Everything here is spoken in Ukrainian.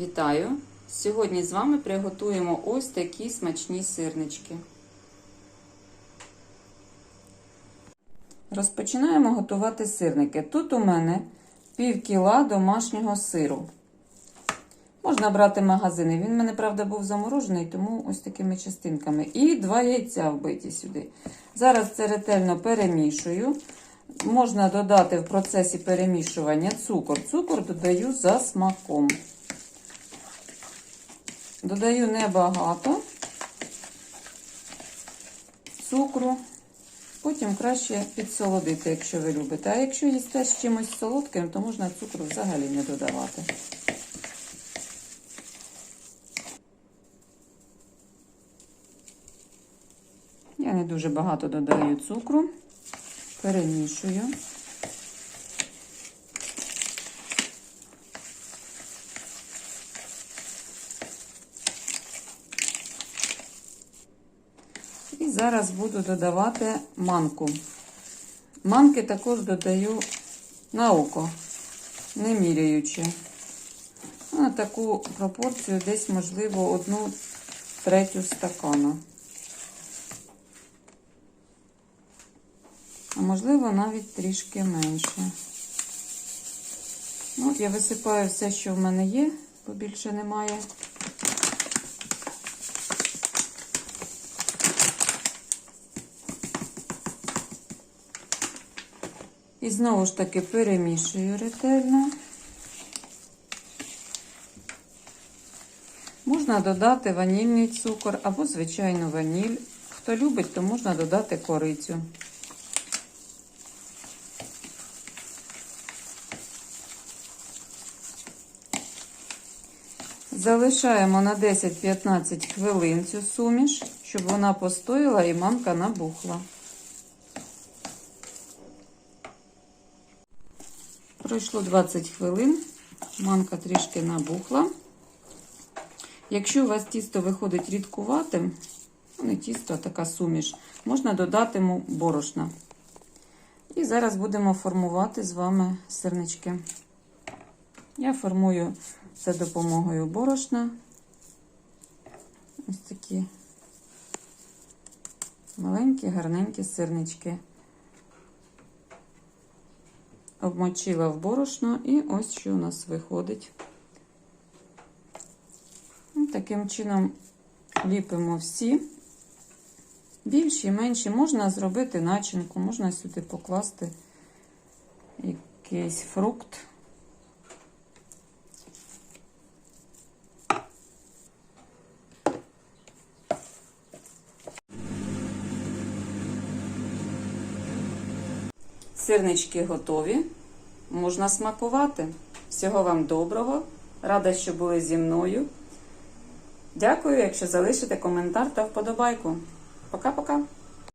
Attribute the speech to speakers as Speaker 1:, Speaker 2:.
Speaker 1: Вітаю! Сьогодні з вами приготуємо ось такі смачні сирнички. Розпочинаємо готувати сирники. Тут у мене пів кіла домашнього сиру. Можна брати магазини. Він в мене, правда, був заморожений, тому ось такими частинками. І два яйця вбиті сюди. Зараз це ретельно перемішую. Можна додати в процесі перемішування цукор. Цукор додаю за смаком. Додаю небагато цукру. Потім краще підсолодити, якщо ви любите. А якщо їсте з чимось солодким, то можна цукру взагалі не додавати. Я не дуже багато додаю цукру, перемішую. Зараз буду додавати манку. Манки також додаю на око, не міряючи. На таку пропорцію десь, можливо, одну третю стакана. А можливо, навіть трішки менше. Ну, я висипаю все, що в мене є, бо більше немає. І знову ж таки перемішую ретельно. Можна додати ванільний цукор або звичайну ваніль. Хто любить, то можна додати корицю. Залишаємо на 10-15 хвилин цю суміш, щоб вона постояла і манка набухла. Пройшло 20 хвилин, манка трішки набухла. Якщо у вас тісто виходить рідкуватим, ну не тісто, а така суміш, можна додати борошна. І зараз будемо формувати з вами сирнички. Я формую за допомогою борошна. Ось такі маленькі, гарненькі сирнички. Обмочила в борошно і ось що у нас виходить. Таким чином ліпимо всі. Більші, менші, можна зробити начинку, можна сюди покласти якийсь фрукт. Сирнички готові. Можна смакувати. Всього вам доброго. Рада, що були зі мною. Дякую, якщо залишите коментар та вподобайку. Пока-пока.